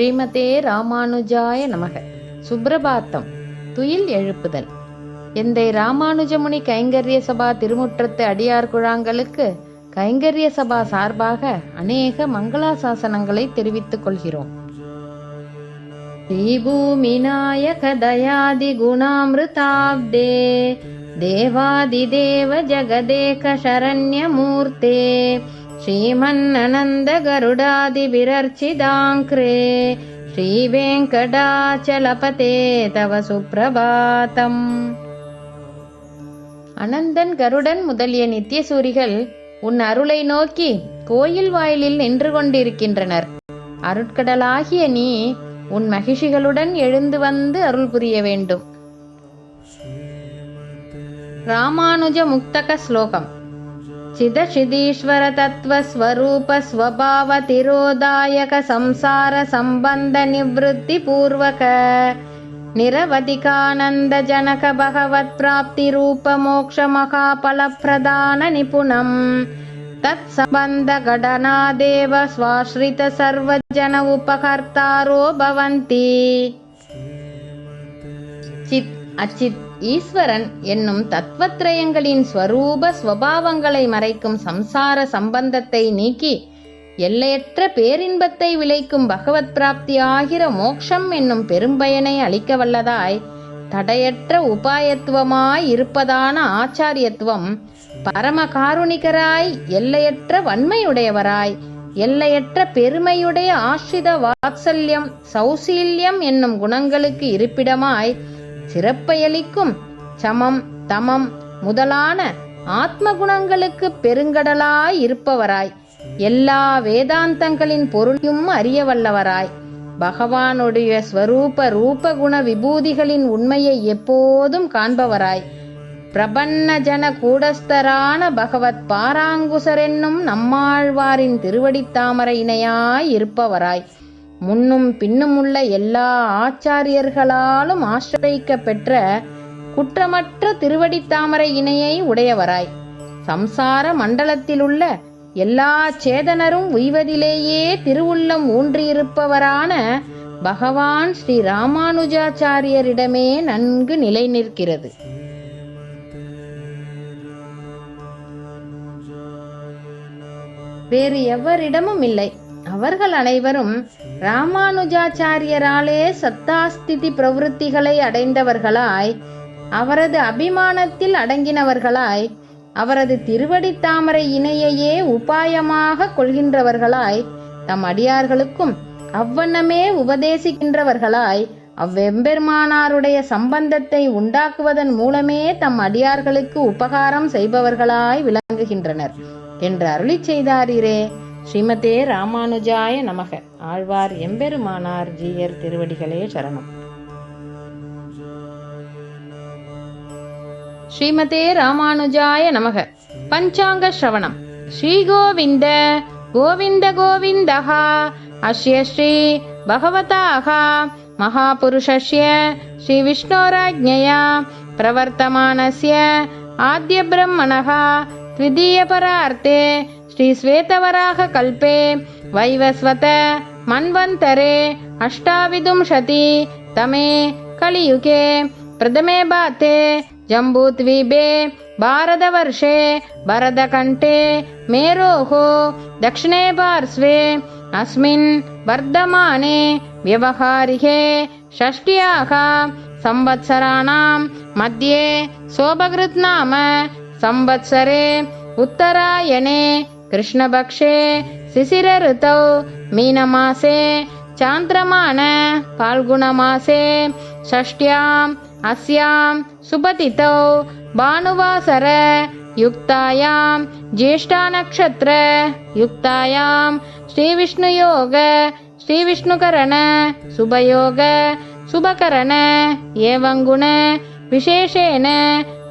ஸ்ரீமதே ராமானுஜாய நமக. சுப்ரபாத்தம். துயில் எழுப்புதல். எந்தை ராமானுஜமுனி கைங்கரிய சபா திருமுற்றத்து அடியார் குழாங்களுக்கு கைங்கரிய சபா சார்பாக அநேக மங்களாசாசனங்களை தெரிவித்துக் கொள்கிறோம். ஸ்ரீபூமிநாயக தயாதி குணாமிருதாப்தே. தேவாதிதேவ ஜெகதேக சரண்யமூர்த்தே. மூர்த்தே श्रीमन्ननन्दगरुडादिविरर्चिदाङ्क्रे श्रीवेङ्कटाचलपते तव சுப்பிரபாதம் அனந்தன் கருடன் முதலிய நித்தியசூரிகள் உன் அருளை நோக்கி கோயில் வாயிலில் நின்று கொண்டிருக்கின்றனர் அருட்கடலாகிய நீ உன் மகிஷிகளுடன் எழுந்து வந்து அருள் புரிய வேண்டும் ராமானுஜ முக்தக ஸ்லோகம் चिदचिदीश्वरतत्त्वस्वरूपस्वभावतिरोधायकसंसारसम्बन्धनिवृत्तिपूर्वक निरवधिकानन्दजनकभगवत्प्राप्तिरूपमोक्षमहाफलप्रदाननिपुणम् तत्सम्बन्धगणनादेव स्वाश्रित सर्वजन उपकर्तारो भवन्ति அச்சித் ஈஸ்வரன் என்னும் தத்வத்ரயங்களின் ஸ்வரூப ஸ்வபாவங்களை மறைக்கும் சம்சார சம்பந்தத்தை நீக்கி எல்லையற்ற பேரின்பத்தை விளைக்கும் பகவத் பிராப்தி ஆகிற மோக்ஷம் என்னும் பெரும்பயனை அளிக்க வல்லதாய் தடையற்ற உபாயத்துவமாய் இருப்பதான ஆச்சாரியத்துவம் பரம காருணிகராய் எல்லையற்ற வன்மையுடையவராய் எல்லையற்ற பெருமையுடைய ஆஷ்ரித வாத்சல்யம் சௌசீல்யம் என்னும் குணங்களுக்கு இருப்பிடமாய் சிறப்பையளிக்கும் சமம் தமம் முதலான ஆத்ம குணங்களுக்கு பெருங்கடலாய் இருப்பவராய். எல்லா வேதாந்தங்களின் பொருளையும் அறிய வல்லவராய் பகவானுடைய ஸ்வரூப ரூப குண விபூதிகளின் உண்மையை எப்போதும் காண்பவராய். பிரபன்ன ஜன கூடஸ்தரான பகவத் பாராங்குசரென்னும் நம்மாழ்வாரின் திருவடித்தாமரை இணையாய் இருப்பவராய். முன்னும் பின்னுமுள்ள எல்லா ஆச்சாரியர்களாலும் ஆசிரியிக்க பெற்ற குற்றமற்ற திருவடித்தாமரை இணையை உடையவராய். சம்சார மண்டலத்திலுள்ள எல்லா சேதனரும் உய்வதிலேயே திருவுள்ளம் ஊன்றியிருப்பவரான பகவான் ஸ்ரீ ராமானுஜாச்சாரியரிடமே நன்கு நிலை நிற்கிறது வேறு எவரிடமும் இல்லை. அவர்கள் அனைவரும் ராமானுஜாச்சாரியராலே சத்தாஸ்திதி பிரவருத்திகளை அடைந்தவர்களாய் அவரது அபிமானத்தில் அடங்கினவர்களாய் அவரது திருவடி தாமரை இணையையே உபாயமாக கொள்கின்றவர்களாய் தம் அடியார்களுக்கும் அவ்வண்ணமே உபதேசிக்கின்றவர்களாய் அவ்வெம்பெருமானாருடைய சம்பந்தத்தை உண்டாக்குவதன் மூலமே தம் அடியார்களுக்கு உபகாரம் செய்பவர்களாய் விளங்குகின்றனர். என்று அருளி செய்தாரீரே. ஸ்ரீமதே ராமானுஜாய நமக. ஆழ்வார் எம்பெருமானார் ஜீயர் திருவடிகளே சரணம். ஸ்ரீமதே ராமானுஜாய நமக. பஞ்சாங்க ஸ்ரவணம். ஸ்ரீ கோவிந்த கோவிந்த கோவிந்தஹா. அஸ்ய ஸ்ரீ பகவதாஹா. மகாபுருஷஸ்ய ஸ்ரீ விஷ்ணோராஜ்ஞயா. பிரவர்த்தமானஸ்ய ஆத்ய பிரம்மணஹா பரார்த்தே श्रीश्वेतवराहकल्पे वैवस्वत मन्वन्तरे अष्टाविंशति तमे कलियुगे प्रथमे बाते जम्बूद्वीपे भारतवर्षे भरतकण्ठे मेरोः दक्षिणे पार्श्वे अस्मिन् वर्धमाने व्यवहारिके षष्ट्याः संवत्सराणां मध्ये शोभकृत् नाम संवत्सरे उत्तरायणे कृष्णपक्षे शिशिरऋतौ मीनमासे चान्द्रमान फाल्गुणमासे षष्ट्याम् अस्यां सुपतितौ भानुवासर युक्तायां ज्येष्ठानक्षत्र युक्तायां श्रीविष्णुयोग श्रीविष्णुकरण शुभयोग शुभकरण एवं गुण विशेषेण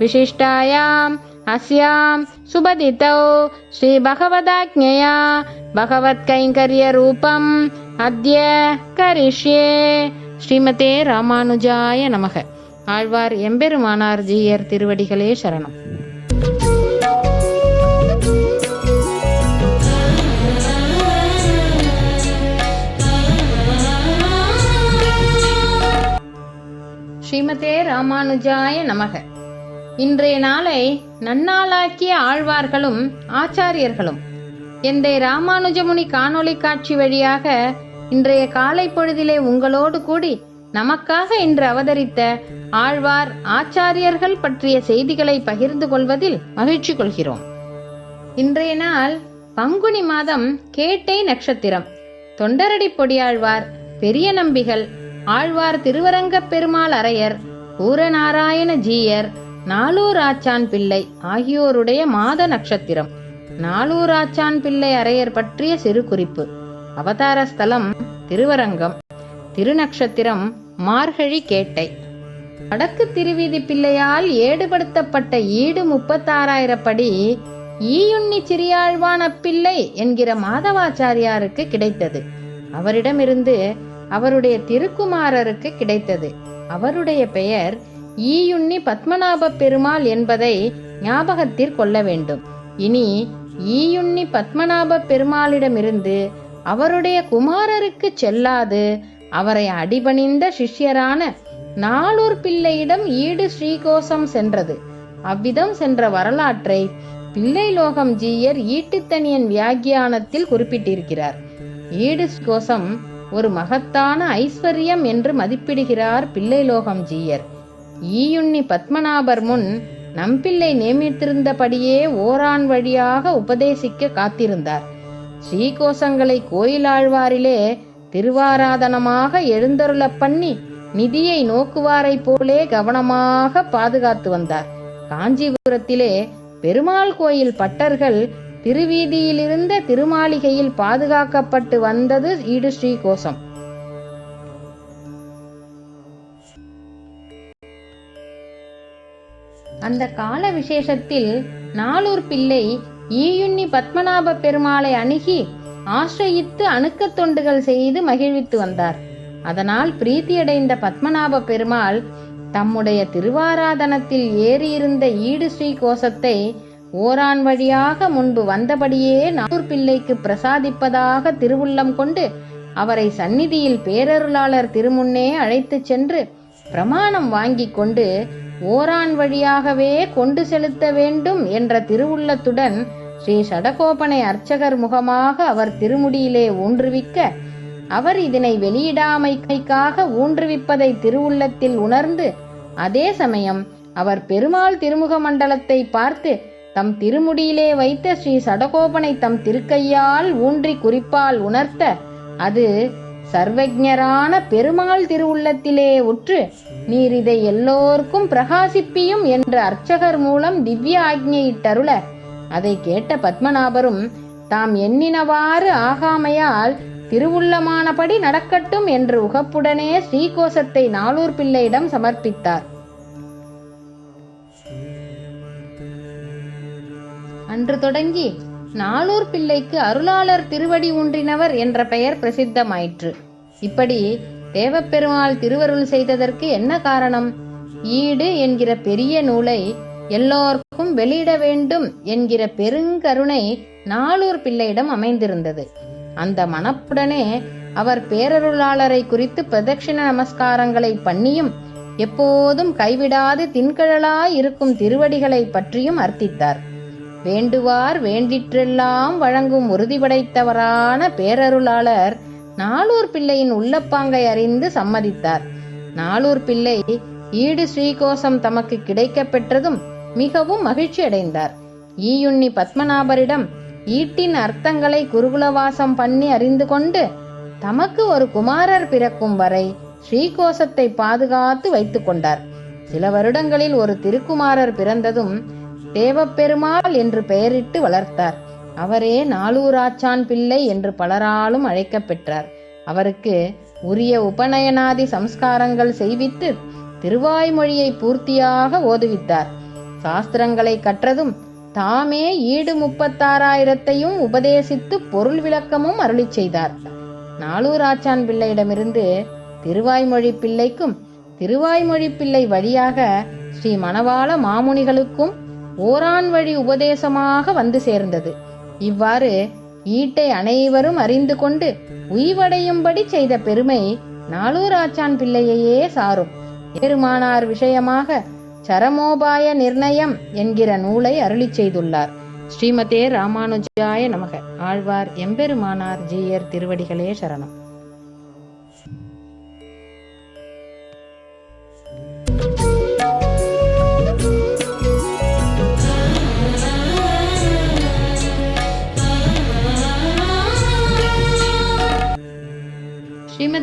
विशिष्टायाम् अस्यां सुबदितौ श्रीभगवदाज्ञया भगवत्कैङ्कर्यरूपम् अद्य करिष्ये ஸ்ரீமதே ராமானுஜாய நமக. ஆழ்வார் எம்பெருமானார் ஜீயர் திருவடிகளே சரணம். ஸ்ரீமதே ராமானுஜாய நமக. இன்றைய நாளை நன்னாளாக்கிய ஆழ்வார்களும் ஆச்சாரியர்களும். எந்தை ராமானுஜமுனி காணொளி காட்சி வழியாக இன்றைய காலை பொழுதிலே உங்களோடு கூடி நமக்காக இன்று அவதரித்த ஆழ்வார் ஆச்சாரியர்கள் பற்றிய செய்திகளை பகிர்ந்து கொள்வதில் மகிழ்ச்சி கொள்கிறோம். இன்றைய நாள் பங்குனி மாதம் கேட்டை நட்சத்திரம். தொண்டரடி பொடியாழ்வார் பெரிய நம்பிகள் ஆழ்வார் திருவரங்கப் பெருமாள் அரையர் பூரநாராயண ஜீயர் நாலூராச்சான் பிள்ளை ஆகியோருடைய மாத நட்சத்திரம். நாலூராச்சான் பிள்ளை அரையர் பற்றிய சிறு குறிப்பு. அவதார ஸ்தலம் திருவரங்கம். திருநக்ஷத்திரம் மார்கழி கேட்டை. வடக்கு திருவீதி பிள்ளையால் ஏடுபடுத்தப்பட்ட ஈடு முப்பத்தாறாயிரப்படி ஈயுண்ணி சிறியாழ்வான பிள்ளை என்கிற மாதவாச்சாரியாருக்கு கிடைத்தது. அவரிடமிருந்து அவருடைய திருக்குமாரருக்கு கிடைத்தது. அவருடைய பெயர் ஈயுண்ணி பத்மநாப பெருமாள் என்பதை ஞாபகத்தில் கொள்ள வேண்டும். இனி ஈயுண்ணி பத்மநாப பெருமாளிடமிருந்து அவருடைய குமாரருக்கு செல்லாது. அவரை அடிபணிந்த சிஷ்யரான நாளூர் பிள்ளையிடம் ஈடு ஸ்ரீகோசம் சென்றது. அவ்விதம் சென்ற வரலாற்றை பிள்ளை லோகம் ஜீயர் ஈட்டுத்தனியன் வியாக்கியானத்தில் குறிப்பிட்டிருக்கிறார். ஈடு கோசம் ஒரு மகத்தான ஐஸ்வர்யம் என்று மதிப்பிடுகிறார் பிள்ளை லோகம் ஜீயர். ஈயுண்ணி பத்மநாபர் முன் நம்பிள்ளை நியமித்திருந்தபடியே ஓரான் வழியாக உபதேசிக்க காத்திருந்தார். ஸ்ரீகோசங்களை கோயிலாழ்வாரிலே திருவாராதனமாக எழுந்தருளப் பண்ணி நிதியை நோக்குவாரைப் போலே கவனமாக பாதுகாத்து வந்தார். காஞ்சிபுரத்திலே பெருமாள் கோயில் பட்டர்கள் திருவீதியிலிருந்த திருமாளிகையில் பாதுகாக்கப்பட்டு வந்தது ஈடு ஸ்ரீகோசம். அந்த கால விசேஷத்தில் நாளூர் பிள்ளை ஈயுண்ணி பத்மநாப பெருமாளை அணுகி ஆசிரயித்து அணுக்கத் தொண்டுகள் செய்து மகிழ்வித்து வந்தார். அதனால் பிரீத்தியடைந்த பத்மநாப பெருமாள் தம்முடைய திருவாராதனத்தில் ஏறியிருந்த ஈடு ஸ்ரீ கோஷத்தை ஓரான் வழியாக முன்பு வந்தபடியே நாகூர் பிள்ளைக்கு பிரசாதிப்பதாக திருவுள்ளம் கொண்டு அவரை சந்நிதியில் பேரருளாளர் திருமுன்னே அழைத்துச் சென்று பிரமாணம் வாங்கி கொண்டு ஓரான் வழியாகவே கொண்டு செலுத்த வேண்டும் என்ற திருவுள்ளத்துடன் ஸ்ரீ சடகோபனை அர்ச்சகர் முகமாக அவர் திருமுடியிலே ஊன்றுவிக்க அவர் இதனை வெளியிடாமைக்காக ஊன்றுவிப்பதை திருவுள்ளத்தில் உணர்ந்து அதே சமயம் அவர் பெருமாள் திருமுக மண்டலத்தை பார்த்து தம் திருமுடியிலே வைத்த ஸ்ரீ சடகோபனை தம் திருக்கையால் ஊன்றி குறிப்பால் உணர்த்த அது சர்வஜரான பெருமாள் திருவுள்ளத்திலே உற்று நீர் இதை எல்லோருக்கும் பிரகாசிப்பியும் என்று அர்ச்சகர் மூலம் திவ்ய ஆக்ஞையிட்டருள அதை கேட்ட பத்மநாபரும் தாம் எண்ணினவாறு ஆகாமையால் திருவுள்ளமானபடி நடக்கட்டும் என்று உகப்புடனே ஸ்ரீகோசத்தை நாளூர் பிள்ளையிடம் சமர்ப்பித்தார். அன்று தொடங்கி நாளூர் பிள்ளைக்கு அருளாளர் திருவடி ஊன்றினவர் என்ற பெயர் பிரசித்தமாயிற்று. இப்படி தேவப்பெருமாள் திருவருள் செய்ததற்கு என்ன காரணம்? ஈடு என்கிற பெரிய நூலை எல்லோருக்கும் வெளியிட வேண்டும் என்கிற பெருங்கருணை நாளூர் பிள்ளையிடம் அமைந்திருந்தது. அந்த மனப்புடனே அவர் பேரருளாளரை குறித்து பிரதட்சிண நமஸ்காரங்களை பண்ணியும் எப்போதும் கைவிடாது தின்கழலாய் இருக்கும் திருவடிகளை பற்றியும் அர்த்தித்தார். வேண்டுவார் வேண்டிற்றெல்லாம் வழங்கும் உறுதி படைத்தவரான பேரருளாளர் நாளூர் பிள்ளையின் உள்ளப்பாங்கை அறிந்து சம்மதித்தார். நாளூர் பிள்ளை ஈடு ஸ்ரீகோசம் தமக்கு கிடைக்கப் பெற்றதும் மிகவும் மகிழ்ச்சி அடைந்தார். ஈயுண்ணி பத்மநாபரிடம் ஈட்டின் அர்த்தங்களை குருகுலவாசம் பண்ணி அறிந்து கொண்டு தமக்கு ஒரு குமாரர் பிறக்கும் வரை ஸ்ரீகோசத்தை பாதுகாத்து வைத்துக் கொண்டார். சில வருடங்களில் ஒரு திருக்குமாரர் பிறந்ததும் தேவப்பெருமாள் என்று பெயரிட்டு வளர்த்தார். அவரே நாளூராச்சான் பிள்ளை என்று பலராலும் அழைக்கப்பெற்றார் அவருக்கு உரிய உபநயனாதி சம்ஸ்காரங்கள் செய்வித்து திருவாய்மொழியை பூர்த்தியாக ஓதுவித்தார். சாஸ்திரங்களை கற்றதும் தாமே ஈடு முப்பத்தாறாயிரத்தையும் உபதேசித்து பொருள் விளக்கமும் அருளி செய்தார். நாளூராச்சான் பிள்ளையிடமிருந்து திருவாய்மொழி பிள்ளைக்கும் திருவாய்மொழி பிள்ளை வழியாக ஸ்ரீ மணவாள மாமுனிகளுக்கும் ஓரான் வழி உபதேசமாக வந்து சேர்ந்தது. இவ்வாறு ஈட்டை அனைவரும் அறிந்து கொண்டு உய்வடையும்படி செய்த பெருமை நாளூராச்சான் பிள்ளையையே சாரும். பெருமானார் விஷயமாக சரமோபாய நிர்ணயம் என்கிற நூலை அருளிச் செய்துள்ளார். ஸ்ரீமதே ராமானுஜாய நமக. ஆழ்வார் எம்பெருமானார் ஜீயர் திருவடிகளே சரணம்.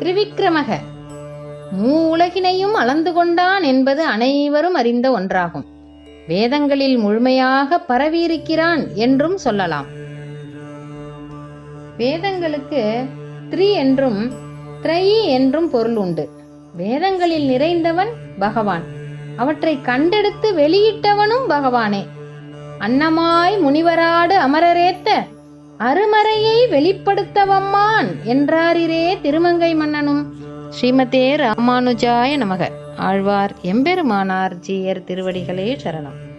திரிவிக்ரமக மூ உலகினையும் அளந்து கொண்டான் என்பது அனைவரும் அறிந்த ஒன்றாகும். வேதங்களில் முழுமையாக பரவியிருக்கிறான் என்றும் சொல்லலாம். வேதங்களுக்கு த்ரி என்றும் த்ரயி என்றும் பொருள் உண்டு. வேதங்களில் நிறைந்தவன் பகவான். அவற்றை கண்டெடுத்து வெளியிட்டவனும் பகவானே. அன்னமாய் முனிவராடு அமரரேத்த அருமறையை வெளிப்படுத்தவம்மான் என்றாரிரே திருமங்கை மன்னனும். ஸ்ரீமதே ராமானுஜாய நமக. ஆழ்வார் எம்பெருமானார் ஜீயர் திருவடிகளே சரணம்.